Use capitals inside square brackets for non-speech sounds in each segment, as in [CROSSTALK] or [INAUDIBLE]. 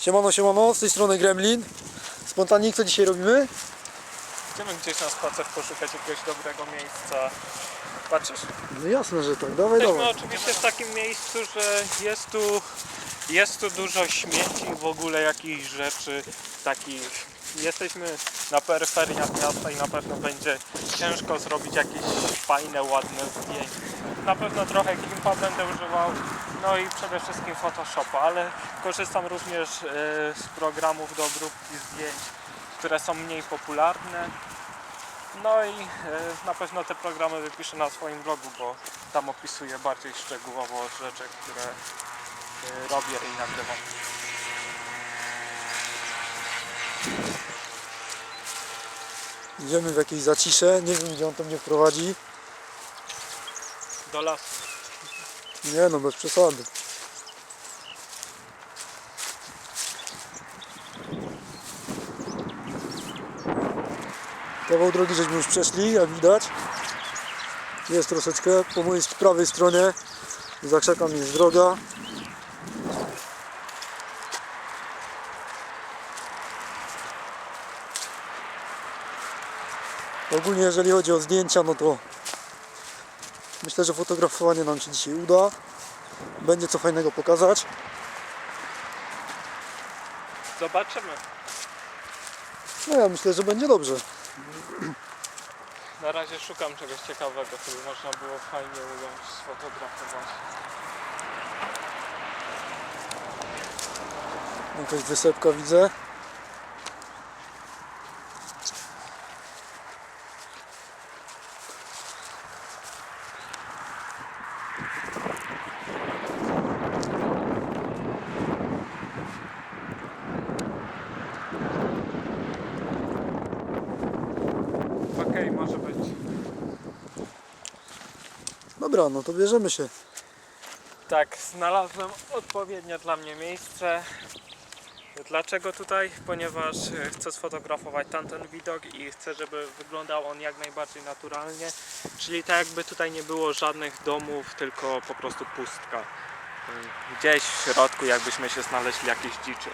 Siemano, siemano, z tej strony Gremlin. Spontanik, co dzisiaj robimy? Idziemy gdzieś na spacer poszukać jakiegoś dobrego miejsca. Patrzysz? No jasne, że tak, dawaj, Jesteśmy dawaj. oczywiście w takim miejscu, że jest tu, jest tu dużo śmieci w ogóle jakichś rzeczy takich. Jesteśmy na peryferiach miasta i na pewno będzie ciężko zrobić jakieś fajne, ładne zdjęcie. Na pewno trochę Gimpa będę używał, no i przede wszystkim Photoshopa, ale korzystam również e, z programów do obróbki zdjęć, które są mniej popularne. No i e, na pewno te programy wypiszę na swoim blogu, bo tam opisuję bardziej szczegółowo rzeczy, które e, robię i nagrywam. Idziemy w jakieś zacisze, nie wiem gdzie on to mnie wprowadzi. Do lasu. Nie no, bez przesady. Kawał drogi żeśmy już przeszli, jak widać. Jest troszeczkę, po mojej prawej stronie za krzakami jest droga. Ogólnie jeżeli chodzi o zdjęcia, no to myślę, że fotografowanie nam się dzisiaj uda. Będzie co fajnego pokazać. Zobaczymy. No ja myślę, że będzie dobrze. Na razie szukam czegoś ciekawego, co by można było fajnie ująć, sfotografować. Jakaś wysepka widzę. Okej, może być. Dobra, no to bierzemy się. Tak, znalazłem odpowiednie dla mnie miejsce. Dlaczego tutaj? Ponieważ e, chcę sfotografować tamten widok i chcę, żeby wyglądał on jak najbardziej naturalnie. Czyli tak jakby tutaj nie było żadnych domów, tylko po prostu pustka. Mm, Gdzieś w środku jakbyśmy się znaleźli jakieś dziczy.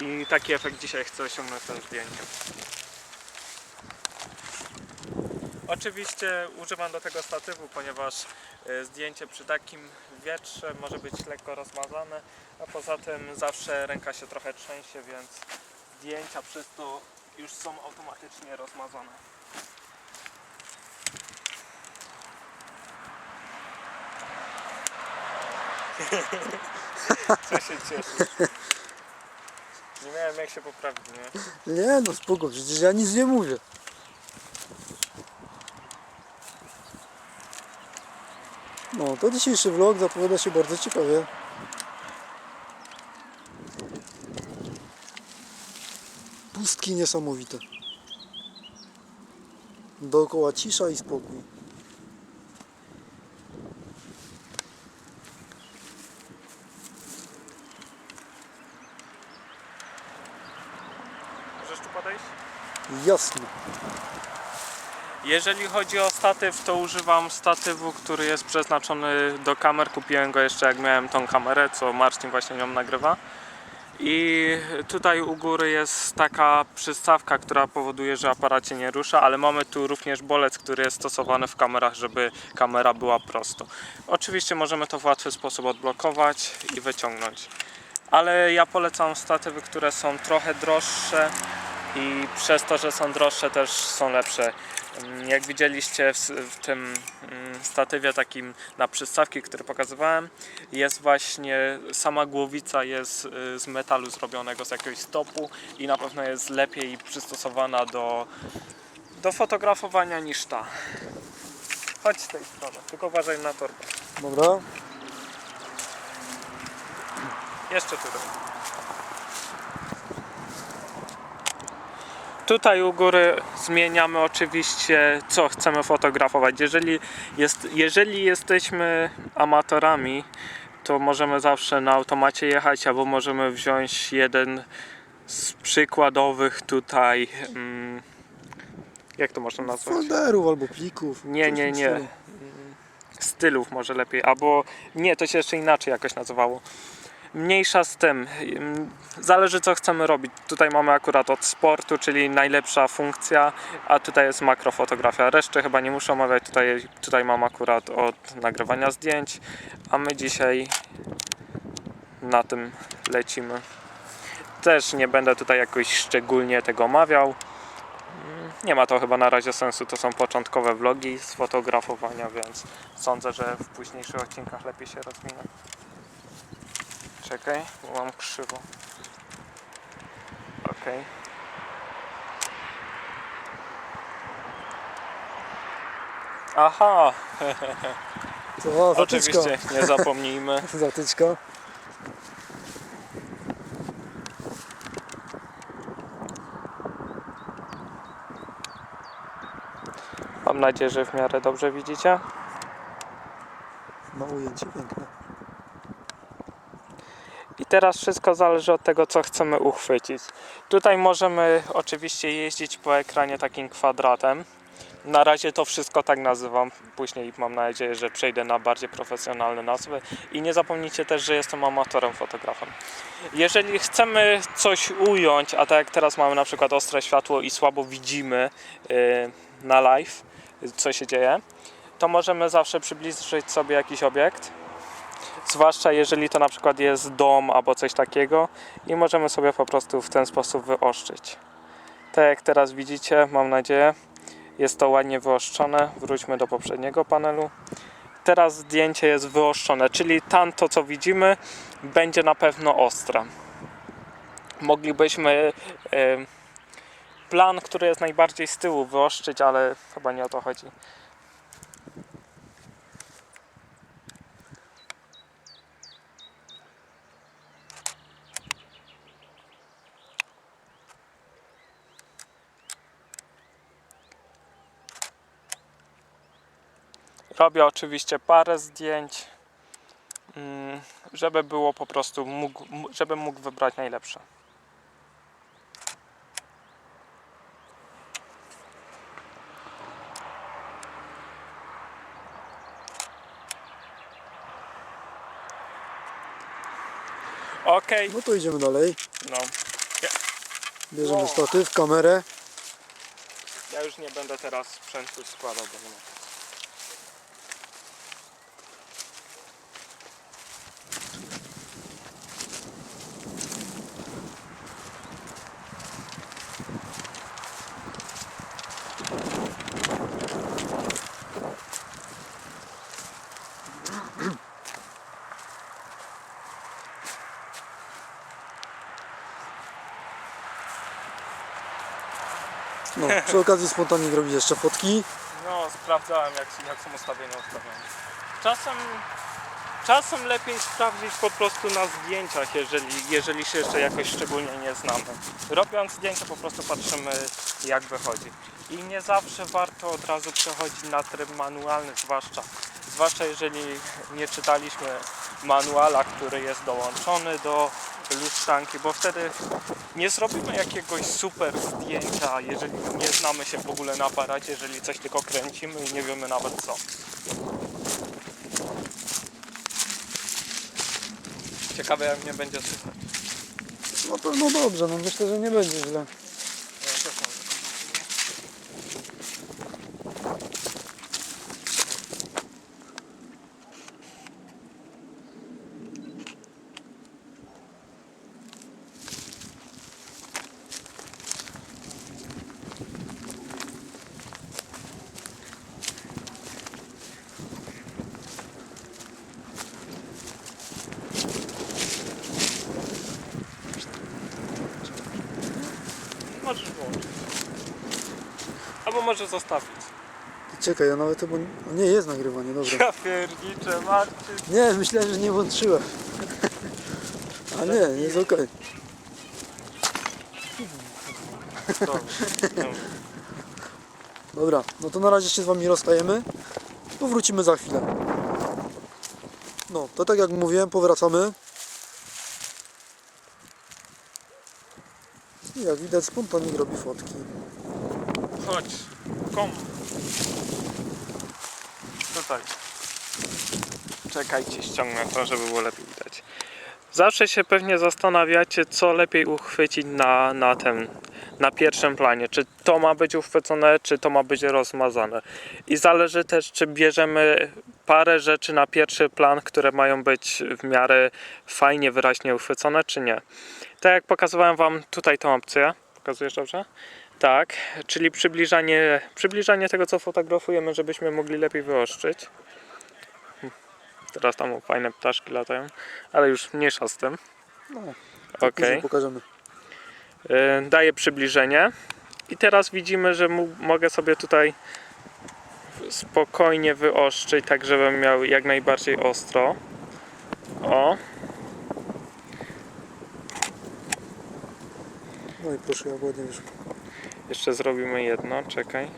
I taki efekt dzisiaj chcę osiągnąć tym zdjęciem. Oczywiście używam do tego statywu, ponieważ e, zdjęcie przy takim wietrze może być lekko rozmazane, a poza tym zawsze ręka się trochę trzęsie, więc zdjęcia przez to już są automatycznie rozmazane. [LAUGHS] Co się cieszy? Nie miałem jak się poprawić, nie? Nie no spoko, przecież ja nic nie mówię. No to dzisiejszy vlog zapowiada się bardzo ciekawie. Pustki niesamowite. Dookoła cisza i spokój. Możesz tu podejść? Jasne. Jeżeli chodzi o statyw, to używam statywu, który jest przeznaczony do kamer. Kupiłem go jeszcze jak miałem tą kamerę, co Marcin właśnie nią nagrywa. I tutaj u góry jest taka przystawka, która powoduje, że aparat się nie rusza, ale mamy tu również bolec, który jest stosowany w kamerach, żeby kamera była prosto. Oczywiście możemy to w łatwy sposób odblokować i wyciągnąć. Ale ja polecam statywy, które są trochę droższe i przez to, że są droższe też są lepsze. Mm, Jak widzieliście w, w tym mm, statywie takim na przystawki, który pokazywałem, jest właśnie sama głowica jest y, z metalu zrobionego z jakiegoś stopu i na pewno jest lepiej przystosowana do, do fotografowania niż ta. Chodź z tej strony, tylko uważaj na torbę. Dobra. Jeszcze tutaj. Tutaj u góry zmieniamy oczywiście co chcemy fotografować. Jeżeli, jest, jeżeli jesteśmy amatorami, to możemy zawsze na automacie jechać, albo możemy wziąć jeden z przykładowych tutaj. Mm, jak to można nazwać? Folderów albo plików. Nie, nie, nie. stylu. Stylów może lepiej, albo nie, to się jeszcze inaczej jakoś nazywało. Mniejsza z tym. Ym, Zależy co chcemy robić. Tutaj mamy akurat od sportu, czyli najlepsza funkcja, a tutaj jest makrofotografia. Reszty chyba nie muszę omawiać. Tutaj, tutaj mam akurat od nagrywania zdjęć, a my dzisiaj na tym lecimy. Też nie będę tutaj jakoś szczególnie tego omawiał. Mm, Nie ma to chyba na razie sensu. To są początkowe vlogi z fotografowania, więc sądzę, że w późniejszych odcinkach lepiej się rozwinę. Czekaj, bo mam krzywo. Okej. Aha, [LAUGHS] To zatyczka. oczywiście, nie zapomnijmy. [LAUGHS] Zatyczka. Mam nadzieję, że w miarę dobrze widzicie. No ujęcie piękne. Teraz wszystko zależy od tego, co chcemy uchwycić. Tutaj możemy oczywiście jeździć po ekranie takim kwadratem. Na razie to wszystko tak nazywam. Później mam nadzieję, że przejdę na bardziej profesjonalne nazwy. I nie zapomnijcie też, że jestem amatorem fotografem. Jeżeli chcemy coś ująć, a tak jak teraz mamy na przykład ostre światło i słabo widzimy yy, na live, co się dzieje, to możemy zawsze przybliżyć sobie jakiś obiekt zwłaszcza jeżeli to na przykład jest dom albo coś takiego i możemy sobie po prostu w ten sposób wyoszczyć. Tak jak teraz widzicie, mam nadzieję, jest to ładnie wyoszczone. Wróćmy do poprzedniego panelu. Teraz zdjęcie jest wyoszczone, czyli tam to co widzimy będzie na pewno ostre. Moglibyśmy plan, który jest najbardziej z tyłu wyoszczyć, ale chyba nie o to chodzi. Robię oczywiście parę zdjęć, mm, żeby było po prostu, mógł, żebym mógł wybrać najlepsze. Okej, No to idziemy dalej. no. Bierzemy Wow. statyw, kamerę. Ja już nie będę teraz sprzętu składał, bo nie ma. No, przy okazji spontannie robić jeszcze fotki. No, sprawdzałem jak, jak są ustawienia ustawione. Czasem, czasem lepiej sprawdzić po prostu na zdjęciach, jeżeli, jeżeli się jeszcze jakoś szczególnie nie znamy. Robiąc zdjęcia po prostu patrzymy jak wychodzi. I nie zawsze warto od razu przechodzić na tryb manualny, zwłaszcza, zwłaszcza jeżeli nie czytaliśmy manuala, który jest dołączony do lustrzanki, bo wtedy nie zrobimy jakiegoś super zdjęcia, jeżeli nie znamy się w ogóle na aparacie, jeżeli coś tylko kręcimy i nie wiemy nawet co. Ciekawe jak mnie będzie słychać. No pewno dobrze, no myślę, że nie będzie źle. Możesz włączyć. Albo może zostawić. Czekaj, ja nawet chyba... O nie, jest nagrywanie, dobra. Ja pierniczę, Marcin. Nie, myślałem, że nie włączyłem. [LAUGHS] A nie, jest okej. Dobra. No. Dobra, no to na razie się z wami rozstajemy. Powrócimy za chwilę. No, to tak jak mówiłem, powracamy. I jak widać, spontanik robi fotki. Chodź, kom. Tutaj. Czekajcie, ściągnę to, żeby było lepiej widać. Zawsze się pewnie zastanawiacie, co lepiej uchwycić na, na tym, na pierwszym planie. Czy to ma być uchwycone, czy to ma być rozmazane. I zależy też, czy bierzemy parę rzeczy na pierwszy plan, które mają być w miarę fajnie, wyraźnie uchwycone, czy nie. Tak jak pokazywałem Wam tutaj tą opcję. Pokazujesz dobrze? Tak, czyli przybliżanie, przybliżanie tego, co fotografujemy, żebyśmy mogli lepiej wyostrzyć. Teraz tam fajne ptaszki latają, ale już mniejsza z tym. No. Później pokażemy. Y, Daję przybliżenie. I teraz widzimy, że mogę sobie tutaj spokojnie wyostrzyć, tak żebym miał jak najbardziej ostro. O, No i proszę, jak ładnie wyszło. Jeszcze zrobimy jedno, czekaj.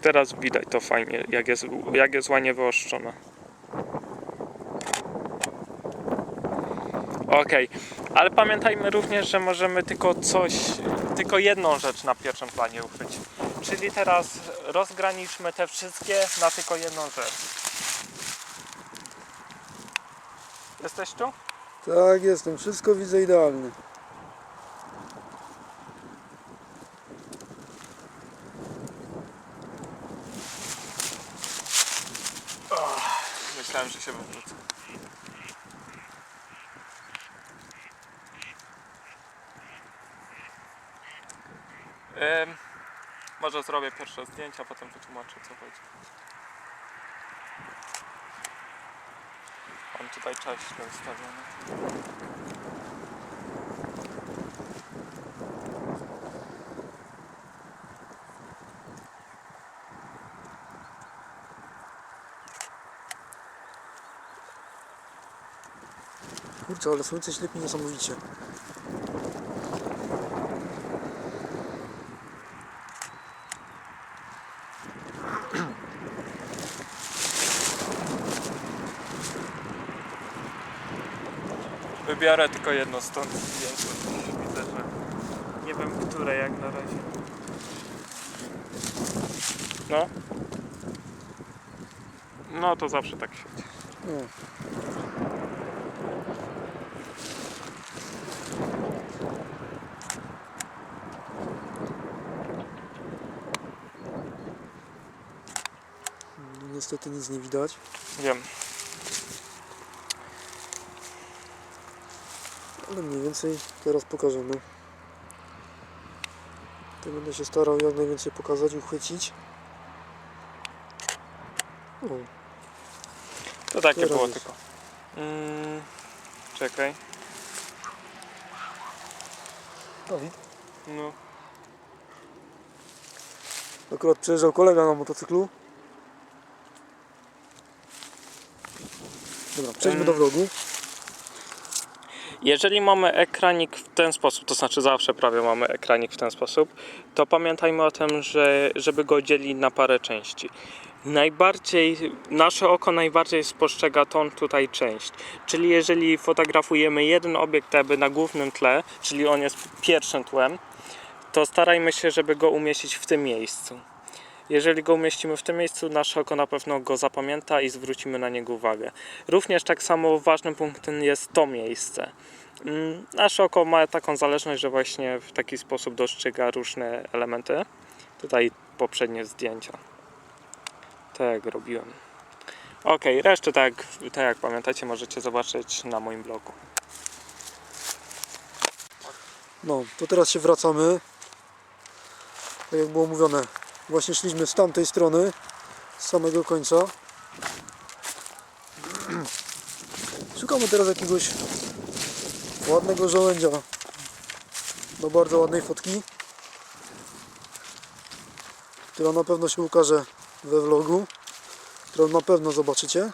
Teraz widać to fajnie, jak jest, jak jest ładnie wyostrzone. Okej, ale pamiętajmy również, że możemy tylko coś, tylko jedną rzecz na pierwszym planie uchwycić. Czyli teraz rozgraniczmy te wszystkie na tylko jedną rzecz. Jesteś tu? Tak, jestem. Wszystko widzę idealnie. Myślałem, że się wywrócę. Ym, może zrobię pierwsze zdjęcia, potem wytłumaczę co chodzi. Mam tutaj cześć ustawiony. Kurczę, ale słońce ślepi niesamowicie. [CLEARS THROAT] Wybiorę tylko jedno stąd zdjęcie. Widzę, że nie wiem które jak na razie. No. No to zawsze tak świeci. No. No, Niestety nic nie widać. Wiem. Ale mniej więcej teraz pokażemy. To będę się starał jak najwięcej pokazać, uchwycić. O, To takie Teraz było jest. tylko. Mm, czekaj. Dawid. No. Akurat przejeżdżał kolega na motocyklu. Dobra, przejdźmy do vlogu. Jeżeli mamy ekranik w ten sposób, to znaczy zawsze prawie mamy ekranik w ten sposób, to pamiętajmy o tym, że żeby go dzielić na parę części. Najbardziej, nasze oko najbardziej spostrzega tą tutaj część. Czyli jeżeli fotografujemy jeden obiekt jakby na głównym tle, czyli on jest pierwszym tłem, to starajmy się, żeby go umieścić w tym miejscu. Jeżeli go umieścimy w tym miejscu, nasze oko na pewno go zapamięta i zwrócimy na niego uwagę. Również tak samo ważnym punktem jest to miejsce. Mm, Nasze oko ma taką zależność, że właśnie w taki sposób dostrzyga różne elementy. Tutaj poprzednie zdjęcia. Tak robiłem. Ok, resztę tak, tak jak pamiętacie możecie zobaczyć na moim blogu. No, to teraz się wracamy. Tak jak było mówione, właśnie szliśmy z tamtej strony, z samego końca. Szukamy teraz jakiegoś ładnego żołędzia do bardzo ładnej fotki, która na pewno się ukaże we vlogu, którą na pewno zobaczycie.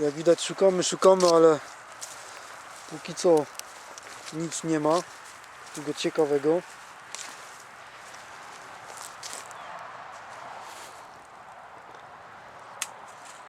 Jak widać szukamy, szukamy, ale póki co nic nie ma tego ciekawego.